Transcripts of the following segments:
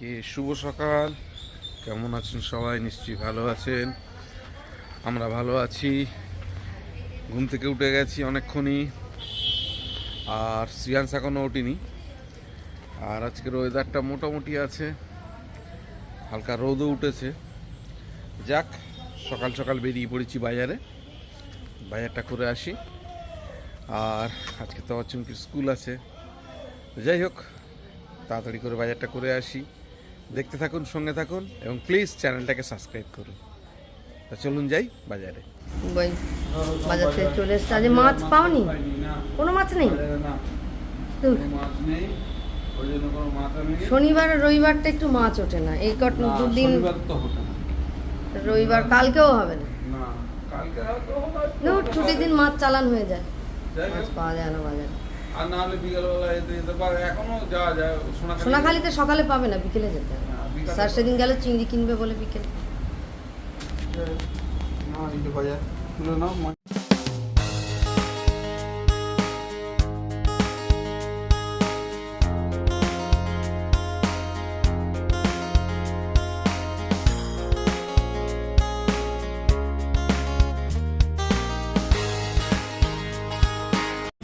সবাইকে শুভ সকাল। কেমন আছেন সবাই? নিশ্চয়ই ভালো আছেন। আমরা ভালো আছি। ঘুম থেকে উঠে গেছি অনেকক্ষণই। আর শ্রিয়াংস এখনও ওঠেনি। আর আজকের ওয়েদারটা মোটামুটি আছে। হালকা রোদও উঠেছে। যাক, সকাল সকাল বেরিয়ে পড়েছি বাজারে। বাজারটা করে আসি। আর আজকে তো অচুমকির স্কুল আছে। যাই হোক, তাড়াতাড়ি করে বাজারটা করে আসি। দেখতে থাকুন সঙ্গে থাকুন এবং প্লিজ চ্যানেলটাকে সাবস্ক্রাইব করুন। তা চলুন যাই বাজারে। বাজার থেকে চলে এসছে। আজ মাছ পাওনি? কোনো মাছ নেই? শনিবার আর রবিবারটা একটু মাছ ওঠে না। এই কট দুদিন রবিবার কালকেও হবে না। ছুটির দিন মাছ চালান হয়ে যায়। মাছ পাওয়া যায় না বাজারে। আর না হলে বিকেলবেলা যেতে যেতে পারে এখনও যাওয়া যায় সোনাখালি সোনাখালিতে সকালে পাবে না বিকেলে যেতে হবে। হ্যাঁ, স্যার সেদিন গেলে চিংড়ি কিনবে বলে বিকেলে। না এই যে বাজার তুলে নাও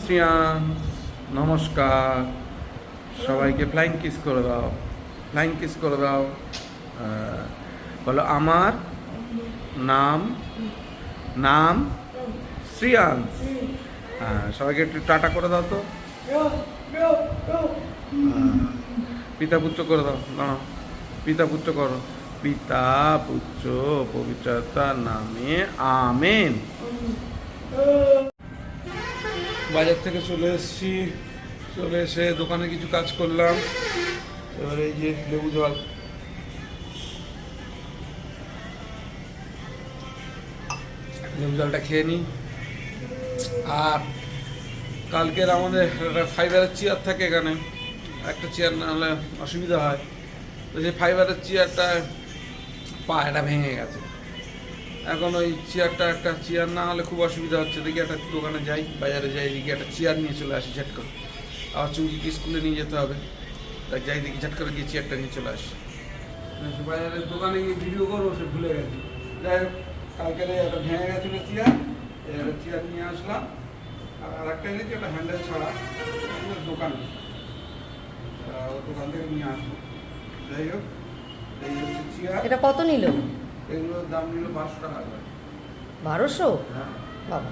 শ্রিয়ান নমস্কার। সবাইকে ফ্লাইং কিস করে দাও। ফ্লাইং কিস করে দাও। বলো, আমার নাম? নাম? শ্রিয়াংশ হ্যাঁ সবাইকে একটু টাটা করে দাও তো। পিতা পুত্র করে দাও। দাঁড়াও। পিতা পুত্র করো। পিতা পুত্র পবিত্রতার নামে আমেন। বাজার থেকে চলে এসেছি। চলে এসে দোকানে কিছু কাজ করলাম। এবারে এই যে লেবু জল। লেবু জলটা খেয়ে নিই। আর কালকের আমাদের ফাইবারের চেয়ার থাকে এখানে। একটা চেয়ার না হলে অসুবিধা হয়। তো সেই ফাইবারের চেয়ারটা পায়টা ভেঙে গেছে। এখন ওই চেয়ারটা একটা চেয়ার না হলে খুব অসুবিধা হচ্ছে। দেখি একটা দোকানে যাই, বাজারে যাই, দেখি একটা চেয়ার নিয়ে চলে আসি ঝট করে আবার চুমকিকে স্কুলে নিয়ে যেতে হবে? তাই যাই দেখি ঝাট করে গিয়ে চেয়ারটা নিয়ে চলে আসি। বাজারের দোকানে গিয়ে ভিডিও করব সে ভুলে গেছি। যাই হোক কালকে একটা ভেঙে গেছিল চেয়ার একটা চেয়ার নিয়ে আসলাম। আর আরেকটা এনেছি একটা হ্যান্ডেল ছাড়া আমাদের দোকানে। তা ও দোকান থেকে নিয়ে আসব। যাই হোক এই হচ্ছে চেয়ার এটা কত নিল? এগুলোর দাম নিল পাঁচশো টাকা বারোশো? হ্যাঁ। বাবা।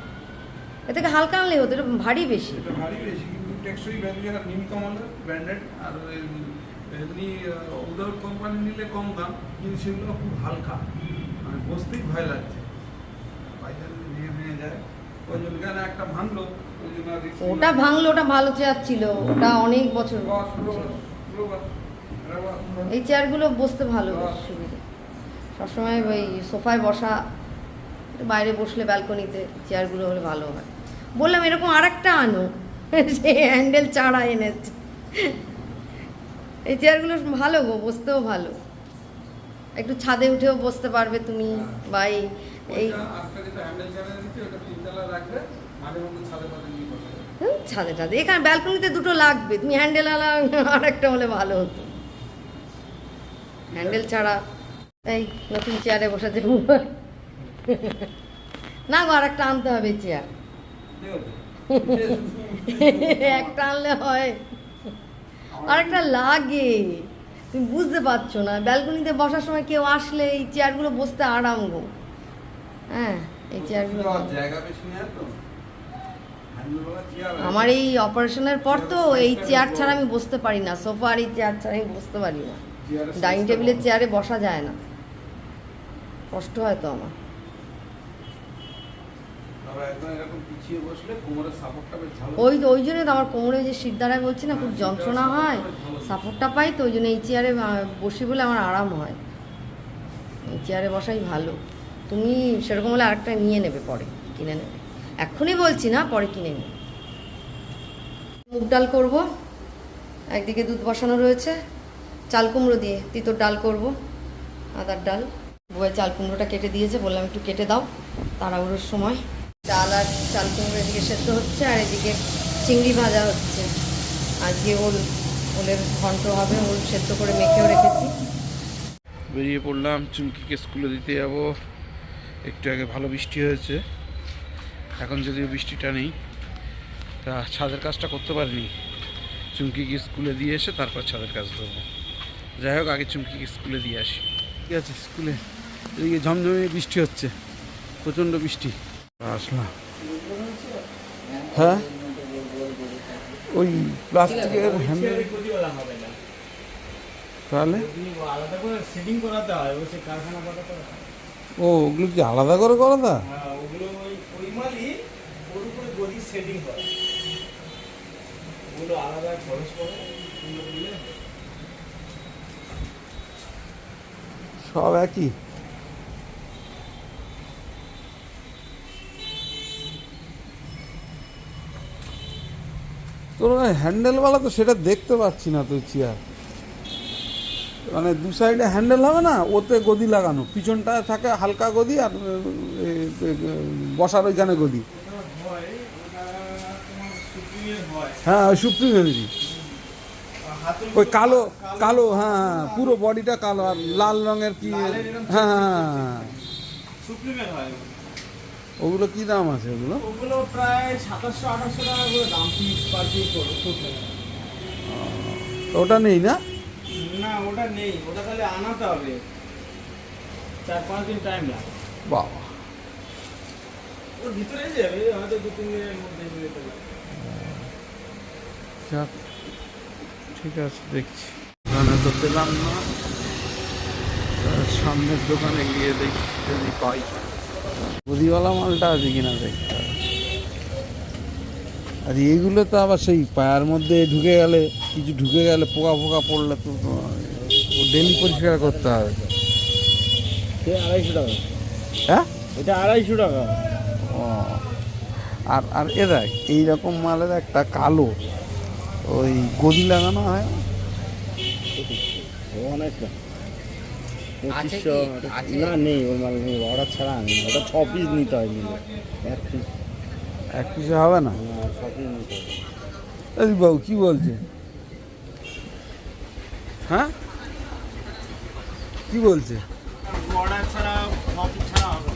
এ থেকে হালকা আনলে হতো এটা ভারী বেশি। এটা ভারী বেশি টেকসই ভ্যালু আর নিম কমালে ব্র্যান্ডেড আর এমনি উদার কোম্পানি নিলে কম দাম কিন্তু সেগুলো খুব হালকা। মানে বসতেই ভয় লাগছে। যদি ভেঙে ভেঙে যায়। ওই জন্য কেন একটা ভাঙলো ওই জন্য ওটা ভাঙলো ওটা ভালো চেয়ার ছিল। ওটা অনেক বছর। এই চেয়ারগুলো বসতে ভালো সুবিধা। সবসময় ওই সোফায় বসা বাইরে বসলে ব্যালকনিতে চেয়ারগুলো হলে ভালো হয়। বললাম এরকম আর একটা আনো। সে হ্যান্ডেল চাড়া এনেছে। এই চেয়ারগুলো ভালো গো বসতেও ভালো। একটু ছাদে উঠেও বসতে পারবে তুমি বা এই ছাদে ছাদে এখানে ব্যালকনিতে দুটো লাগবে তুমি হ্যান্ডেল আলা আর একটা হলে ভালো হতো। হ্যান্ডেল ছাড়া এই নতুন চেয়ারে বসেছে না গো আর একটা আনতে হবে চেয়ার? একটা আনলে হয়। আর একটা লাগে। তুমি বুঝতে পারছ না ব্যালকনিতে বসার সময় কেউ আসলে এই চেয়ারগুলো বসতে আরাম গো। হ্যাঁ এই চেয়ারগুলো। আমার এই অপারেশনের পর তো এই চেয়ার ছাড়া আমি বসতে পারি না সোফা আর এই চেয়ার ছাড়া আমি বসতে পারি না। ডাইনিং টেবিলের চেয়ারে বসা যায় না। কষ্ট হয় তো আমার আবার একদম এরকম পিছিয়ে বসলে কোমরের সাপোর্টটা বেশ ভালো ওই ওই জন্য তো আমার কোমরে যে শীত দ্বারায় বলছি না খুব যন্ত্রণা হয় সাপোর্টটা পাই তো ওই জন্য এই চেয়ারে বসি বলে আমার আরাম হয়। এই চেয়ারে বসাই ভালো। তুমি সেরকম হলে আরেকটা নিয়ে নেবে পরে কিনে নেবে। এক্ষুনি বলছি না পরে কিনে নেবে মুগ ডাল করব একদিকে দুধ বসানো রয়েছে চাল কুমড়ো দিয়ে তিতর ডাল করব আদার ডাল। বউয়ের চাল কুমড়োটা কেটে দিয়েছে বললাম একটু কেটে দাও তাড়াহুড়োর সময়। ডাল আর চাল কুমড়ো এদিকে সেদ্ধ হচ্ছে আর এদিকে চিংড়ি ভাজা হচ্ছে। আজকে ওর ওলের ঘন্ট হবে ওল সেদ্ধ করে মেখেও রেখেছি। বেরিয়ে পড়লাম চুমকিকে স্কুলে দিতে যাব। একটু আগে ভালো বৃষ্টি হয়েছে। এখন যদিও বৃষ্টিটা নেই তা ছাদের কাজটা করতে পারিনি। চুমকিকে স্কুলে দিয়ে এসে তারপর ছাদের কাজ ধরবো। যাই হোক আগে চুমকিকে স্কুলে দিয়ে আসি। ঠিক আছে স্কুলে এদিকে ঝমঝমে বৃষ্টি হচ্ছে প্রচণ্ড বৃষ্টি। আসলাম। হ্যাঁ? ওই প্লাস্টিকের তাহলে? করাতে ও ওগুলো কি আলাদা করে করা তা? হ্যাঁ, ওগুলো ওই ওই মালই ওর উপরে গদি সেটিং হয় ওগুলো আলাদা খরচ করে ওগুলো দিলে সব একই তোর হ্যান্ডেলওয়ালা তো সেটা দেখতে পাচ্ছি না তুই চেয়ার মানে দু সাইডে হ্যান্ডেল হবে না, ওতে গদি লাগানো। পিছনটা থাকে হালকা গদি আর বসার ওইখানে গদি। হয় তোমার সুপ্রিমের ওই ওই কালো কালো হ্যাঁ হ্যাঁ পুরো বডিটা কালো আর লাল রঙের কি হ্যাঁ হ্যাঁ হয়। ওগুলো কি দাম আছে ওগুলো? ওগুলো প্রায় সাতাশশো আঠাশশো টাকা করে দাম পিস পার পিস করে ওটা নেই না? না ওটা নেই ওটা তাহলে আনাতে হবে। চার পাঁচ দিন টাইম লাগে। বাবা। ওর ভিতরে যাবে হয়তো দু তিন দিনের মধ্যে এসে যেতে যাক ঠিক আছে দেখছি। দোকানে তো পেলাম না। সামনের দোকানে গিয়ে দেখি যদি পাই। গদিওয়ালা মালটা আছে কিনা দেখতে হবে। আর এইগুলো তো আবার সেই পায়ের মধ্যে ঢুকে গেলে কিছু ঢুকে গেলে পোকা ফোকা পড়লে তো ডেলি পরিষ্কার করতে হবে। আড়াইশো টাকা। হ্যাঁ? এটা আড়াইশো টাকা। ও আর আর এ দেখ এইরকম মালের একটা কালো ওই গদি লাগানো হয় অনেকটা। পঁচিশশো না নেই ওই মাল নেই অর্ডার ছাড়া আনি ওটা ছ পিস নিতে হয় নিলে। এক পিস এক পিসে হবে না? ছ পিস নিতে হয় এই বাবু কি বলছে? হ্যাঁ? কি বলছে? অর্ডার ছাড়া ছ পিস ছাড়া হবে হবে।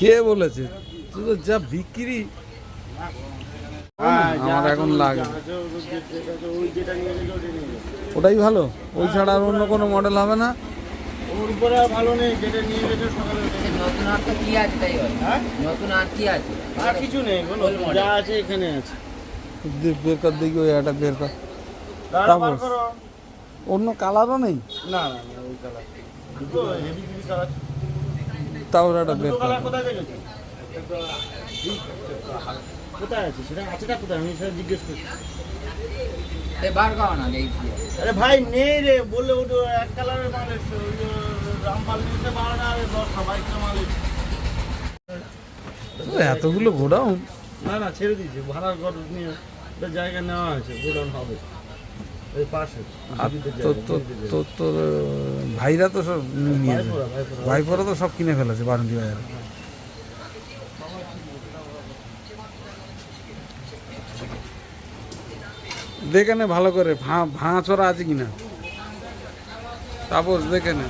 কে বলেছে? তুই তো যা বিক্রি। হ্যাঁ, আমার এখন লাগে। ওটাই ভালো? ওই ছাড়া আর অন্য কোনো মডেল হবে না? ওর উপরে ভালো নেই যেটা নিয়ে গেছে সকালে ওটা নিয়ে গেছে। নতুন আর কি আছে তাই হ্যাঁ? নতুন আর কি আছে? আর কিছু নেই। যা আছে এখানে আছে। বের কর দেখি ওই একটা বের কর। তারপর? অন্য কালারও নেই? না ওই কালার তাও একটা বের কর। কোথায় দেখেছ? কোথায় আছে? সেটা আছেটা কোথায়? আমি সেটা জিজ্ঞেস করছি। আরে ভাই নেই রে বললে ওটা এক কালারের মাল এসছে রামপাল নিতে পারে না আরে দশটা বাইশটা মাল এতগুলো গোডাউন? না না ছেড়ে দিয়েছে ভাড়া ঘর নিয়ে একটা জায়গা নেওয়া হয়েছে গোডাউন হবে। ভাইরা তো সব নিয়ে। ভাইপোরা তো সব কিনে ফেলেছে বারুন্দি বাজারে দেখে ভালো করে, ভাঁ, ভাঙা আছে কিনা। তাপস, দেখে নে।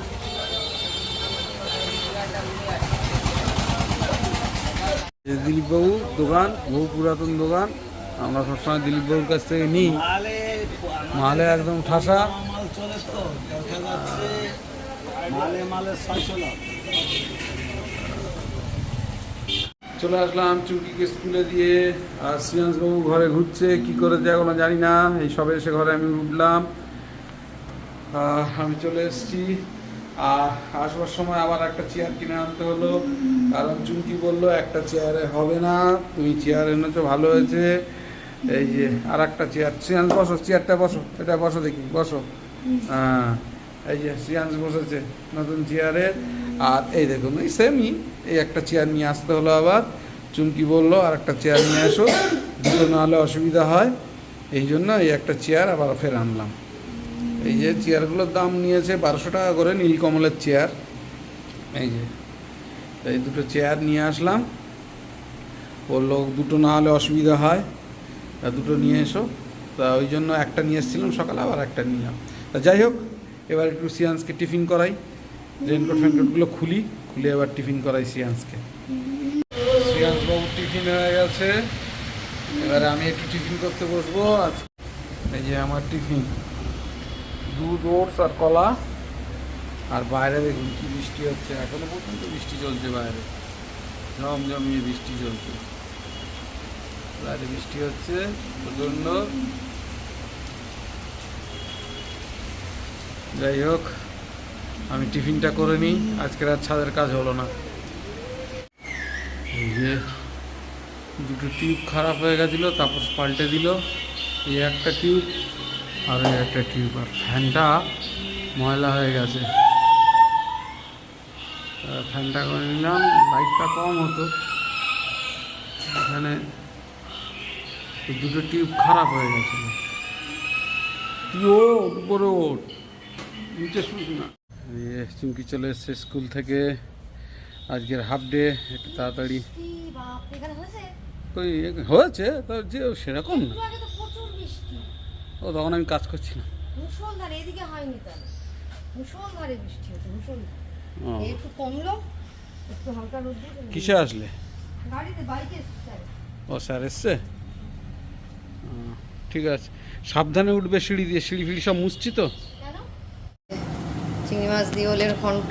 দিলীপবাবু দোকান, বহু পুরাতন দোকান। আমরা সবসময় দিলীপবাবুর কাছ থেকে নিই। মালে একদম ঠাসা। মালে মালে ছয়শো লাখ চলে আসলাম চুমকিকে স্কুলে দিয়ে, আর শ্রীয়াংশবাবু ঘরে ঘুরছে, কি করে যায় এখনও জানি না। এই সবে এসে ঘরে আমি উঠলাম। আমি চলে এসেছি। আর আসবার সময় আবার একটা চেয়ার কিনে আনতে হলো। কারণ চুমকি বলল, একটা চেয়ারে হবে না। তুমি চেয়ার এনেছো, ভালো হয়েছে। এই যে আর একটা চেয়ার। শ্রিয়াংশ বসো, চেয়ারটা বসো। এটা বসো দেখি, বসো। হ্যাঁ এই যে শ্রিয়াংশ বসেছে নতুন চেয়ারে। আর এই দেখুন, এই সেমই এই একটা চেয়ার নিয়ে আসতে হলো আবার। চুমকি বলল আর একটা চেয়ার নিয়ে আসো। দুটো না হলে অসুবিধা হয়। এই জন্য এই একটা চেয়ার আবার ফের আনলাম। এই যে চেয়ারগুলোর দাম নিয়েছে বারোশো টাকা করে, নীলকমলের চেয়ার এই যে, এই দুটো চেয়ার নিয়ে আসলাম। বলল, দুটো না হলে অসুবিধা হয়। তা দুটো নিয়ে এসো। তা ওই জন্য একটা নিয়ে এসেছিলাম সকালে, আবার একটা নিলাম। তা যাই হোক, এবার একটু সিয়ান্সকে টিফিন করাই। রেনকোট ফেনকোটগুলো খুলি। খুলে এবার টিফিন করাই সিয়ান্সকে সিয়ান্স বাবু টিফিন হয়ে গেছে। এবারে আমি একটু টিফিন করতে বসবো। আজ এই যে আমার টিফিন। দুধ, ওটস আর কলা। আর বাইরে দেখুন কি বৃষ্টি হচ্ছে। এখনও পর্যন্ত বৃষ্টি চলছে বাইরে। জমজমিয়ে বৃষ্টি চলছে। বাইরে বৃষ্টি হচ্ছে প্রচণ্ড। যাই হোক আমি টিফিনটা করে নিই। আজকের আর ছাদের কাজ হলো না। দুটো টিউব খারাপ হয়ে গেছিল, তারপর পাল্টে দিল। এই একটা টিউব আর এই একটা টিউব। আর ফ্যানটা ময়লা হয়ে গেছে। ফ্যানটা করে নিলাম। লাইটটা কম হতো। এখানে দুটো টিউব খারাপ হয়ে গেছিল তুই ওঠ উপরে ওঠ। নিচে শুস না। চুমকি চলে এসছে স্কুল থেকে। আজকের হাফ ডে একটু তাড়াতাড়ি। ওই হয়েছে তো যে সেরকম না। ও তখন আমি কাজ করছি না। এদিকে হয়নি তাহলে। বৃষ্টি ও। এই একটু কমলো একটু হালকা রোদ কিসে আসলে? গাড়িতে বাইকে ও স্যার এসছে? ঠিক আছে। সাবধানে উঠবে সিঁড়ি দিয়ে সিঁড়ি ফিড়ি সব মুছছি তো? চিংড়ি মাছ দিয়ে ওলের ঘন্ট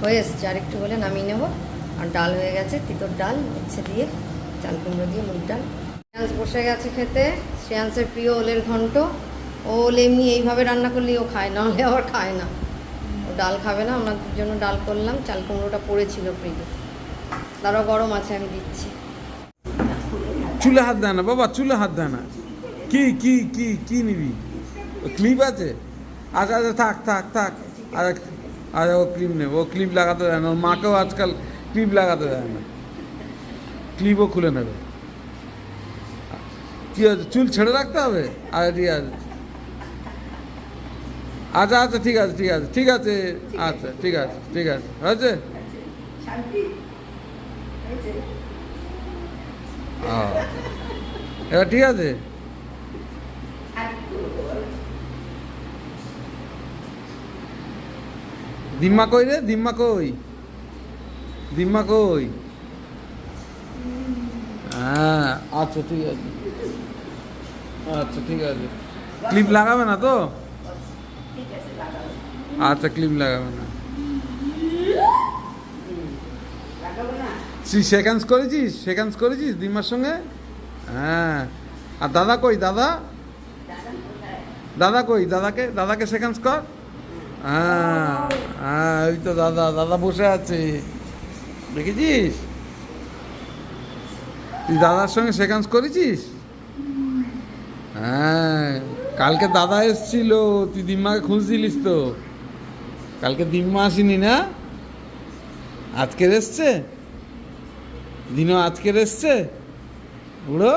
হয়ে এসছে। আর একটু হলে নামিয়ে নেব। আর ডাল হয়ে গেছে, তিতর ডাল হচ্ছে দিয়ে চাল কুমড়ো দিয়ে মুগ ডাল। শ্রেয়াংস বসে গেছে খেতে। শ্রেয়াংসের প্রিয় ওলের ঘন্ট। ওল এমনি এইভাবে রান্না করলেই ও খায় না হলে আবার খায় না। ও ডাল খাবে না ওনাদের জন্য ডাল করলাম। চাল কুমড়োটা পড়েছিল ফ্রিজে তারও গরম আছে, আমি দিচ্ছি। চুলে হাত দেয় না, বাবা, চুলে হাত দেয় না। কি কি কি কি নিবি? ক্লিপ আছে? আচ্ছা আচ্ছা থাক থাক থাক। আর আচ্ছা ও ক্লিপ নেবে ও ক্লিপ লাগাতে দেয় না। ওর মাকেও আজকাল ক্লিপ লাগাতে দেয় না। ক্লিপও খুলে নেবে। কি আছে চুল ছেড়ে রাখতে হবে? আচ্ছা ঠিক আছে। আচ্ছা আচ্ছা ঠিক আছে ঠিক আছে ঠিক আছে। আচ্ছা ঠিক আছে ঠিক আছে। হয়েছে? এবার ঠিক আছে? দিম্মা কই রে? দিম্মা কই? দিম্মা কই? হ্যাঁ আচ্ছা ঠিক আছে। আচ্ছা ঠিক আছে। ক্লিপ লাগাবে না তো? আচ্ছা ক্লিপ লাগাবে না। তুই সেকেন্ডস করেছিস? সেকেন্ডস করেছিস দিম্মার সঙ্গে? হ্যাঁ। আর দাদা কই? দাদা? দাদা কই? দাদাকে? দাদাকে সেকেন্ডস কর। হ্যাঁ হ্যাঁ ওই তো দাদা দাদা বসে আছে। দেখেছিস? তুই দাদার সঙ্গে সেকেন্ডস করেছিস? হ্যাঁ কালকে দাদা এসছিল, তুই দিম্মাকে খুঁজছিলিস তো। কালকে দিম্মা আসেনি না? আজকের এসছে? দিনও আজকের এসছে? উড়ো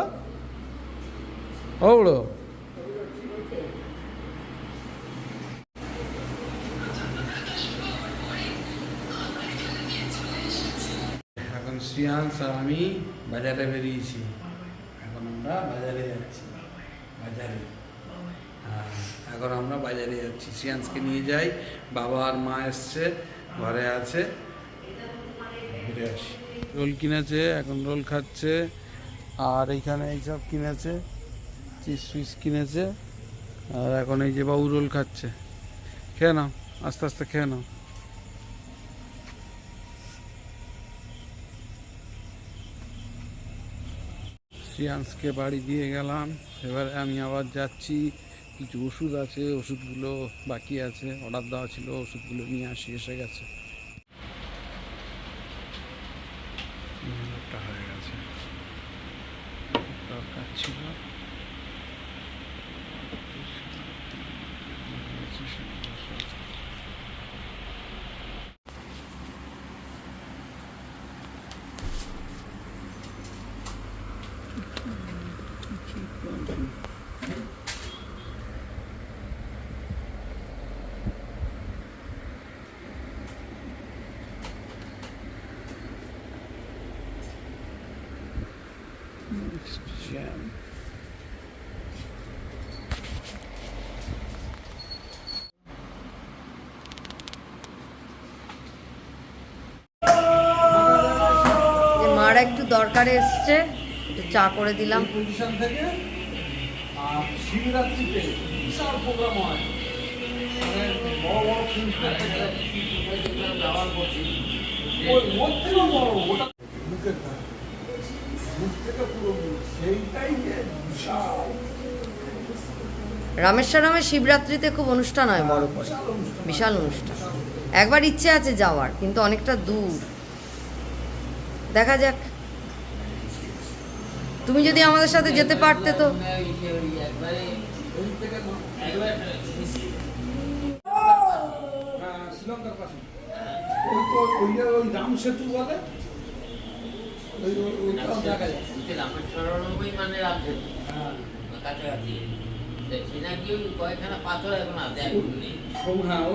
ও উড়ো শ্রিয়াংশ আর আমি বাজারে বেরিয়েছি। এখন আমরা বাজারে যাচ্ছি। বাজারে। হ্যাঁ এখন আমরা বাজারে যাচ্ছি। শ্রিয়াংশকে নিয়ে যাই। বাবা আর মা এসছে, ঘরে আছে। ঘুরে আসি। রোল কিনেছে, এখন রোল খাচ্ছে। আর এইখানে এইসব কিনেছে, চিজ ফিস কিনেছে। আর এখন এই যে বাবু রোল খাচ্ছে। খেয়ে নাও, আস্তে আস্তে খেয়ে নাও। শ্রিয়াংশকে বাড়ি দিয়ে গেলাম। এবার আমি আবার যাচ্ছি। কিছু ওষুধ আছে, ওষুধগুলো বাকি আছে। অর্ডার দেওয়া ছিল, ওষুধগুলো নিয়ে আসি, এসে গেছে। পুরো বুক। চা করে দিলাম। রামেশ্বরমে শিবরাত্রিতে খুব অনুষ্ঠান হয় বড় করে। বিশাল অনুষ্ঠান। একবার ইচ্ছে আছে যাওয়ার কিন্তু অনেকটা দূর। দেখা যাক। তুমি যদি আমাদের সাথে যেতে পারতে তো হ্যাঁ, মানে হ্যাঁ হ্যাঁ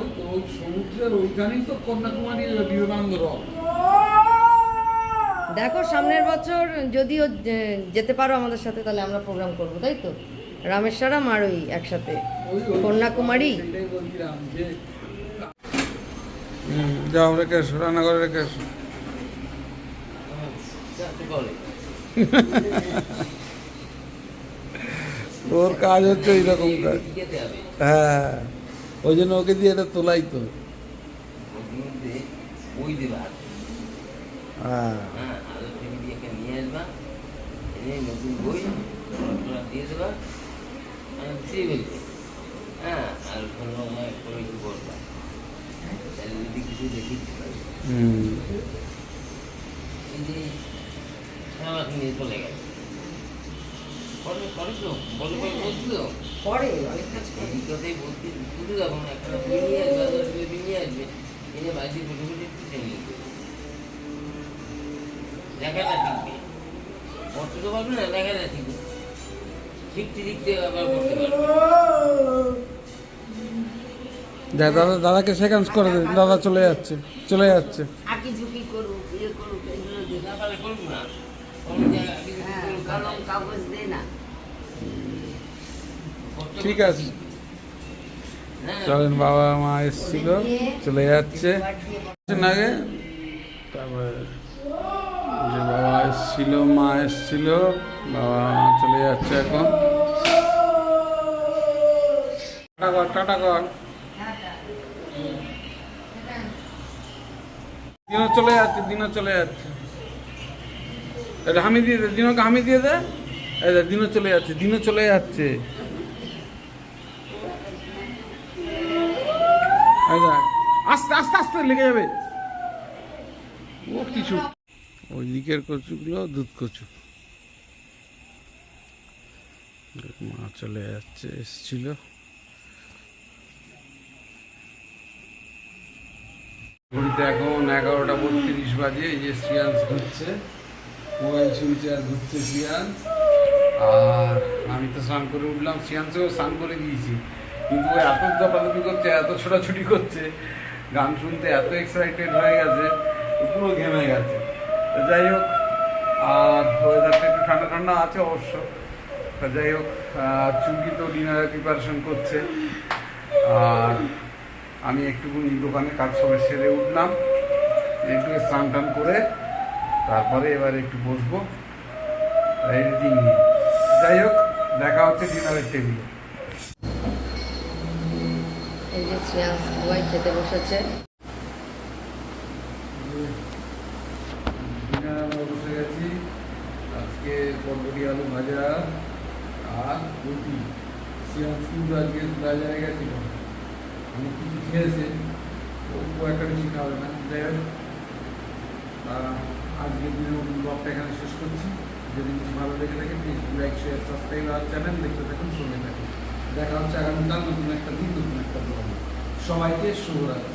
সমুদ্রের ওইখানেই তো কন্যাকুমারীর বিবেকানন্দ রক দেখো সামনের বছর যদিও যেতে পারো আমাদের সাথে তাহলে আমরা প্রোগ্রাম করব তাই তো? রামেশ্বরম আর ওই একসাথে। কন্যাকুমারী? যাও রেখে এসো রান্না রেখে এসো। যাতে ওর কাজ হচ্ছে এইরকম কাজ। হ্যাঁ ওই জন্য ওকে দিয়ে এটা তোলাই তো। হাতে হ্যাঁ হ্যাঁ আলো থেকে দিয়ে একটা নিয়ে আসবা এনে নতুন বই পড়াশোনা দিয়ে দেবা আমি বুঝিয়ে ফেলবে হ্যাঁ আর কোনো কোনো কিছু করবা তাহলে যদি কিছু দেখি হুম এই নিয়ে চলে গেল করে করে তো বলে বলে বলছিল পরে অনেক কাজ এই কথাই বলতে শুধু যখন একটা বই নিয়ে আসবে দশ বই নিয়ে আসবে এনে বাড়িতে বসে বসে একটু করবে লেখাটা শিখবে তো পারবে না লেখাটা শিখবে শিখতে শিখতে আবার করতে পারবে। দাদা দাদাকে সেকেন্ড করে দে দাদা চলে যাচ্ছে চলে যাচ্ছে। আঁকি ঝুঁকি করুক ইয়ে করুক এগুলো দেখা। পারে করুক না। কোনো জায়গায় আঁকি ঝুঁকি করুক, কলম কাগজ দে না। ঠিক আছে। হ্যাঁ। চলেন বাবা মা এসছিল চলে যাচ্ছে। আগে তারপরে বাবা এসছিল, মা এসছিল, বাবা চলে যাচ্ছে এখন। টাটা চলে যাচ্ছে চলে যাচ্ছে। এটা হামি দিয়ে দে হামি দিয়ে দে। চলে যাচ্ছে, দিনও চলে যাচ্ছে। আস্তে আস্তে আস্তে লেগে যাবে। ও কিছু। ওই দিকের কচুগুলো দুধ কচু। মা চলে যাচ্ছে, এসছিল। ঘড়িতে এখন এগারোটা বত্রিশ বাজে, এই যে শ্রিয়াংশ ঘুরছে। মোবাইল শুনছে আর ঘুরছে শ্রিয়াংশ আর আমি তো স্নান করে উঠলাম শ্রিয়াংশকেও স্নান করে দিয়েছি কিন্তু ও এত দপাদপি করছে, এত ছোটাছুটি করছে, গান শুনতে এত এক্সাইটেড হয়ে গেছে পুরো ঘেমে গেছে। যাই হোক, আর ওয়েদারটা একটু ঠান্ডা ঠান্ডা আছে অবশ্য। যাই হোক চুমকি তো ডিনারের প্রিপারেশন করছে। আর আমি একটুখানি দোকানে কাজ সবে সেরে উঠলাম। একটু স্নান টান করে তারপরে এবার একটু বসবো। এডিটিং নিয়ে। যাই হোক, দেখা হচ্ছে ডিনারের টেবিলে এই সবাই খেতে বসেছে ডিনার আমরা বসে গেছি আজকে বরবটি আলু ভাজা আর রুটি। সিয়ান্স কিন্তু আজকে বাজারে গেছিল। অনেক কিছু খেয়েছে খুব একটা বেশি খাবে না। যাই হোক আজকের দিনের ব্লগটা এখানে শেষ করছি। যদি কিছু ভালো লেগে থাকে প্লিজ লাইক শেয়ার সাবস্ক্রাইব আর চ্যানেল দেখতে থাকুন, সঙ্গে থাকুন। দেখা হচ্ছে আগামীকাল নতুন একটা দিন, নতুন একটা ব্লগ সবাইকে শুভরাত্রি।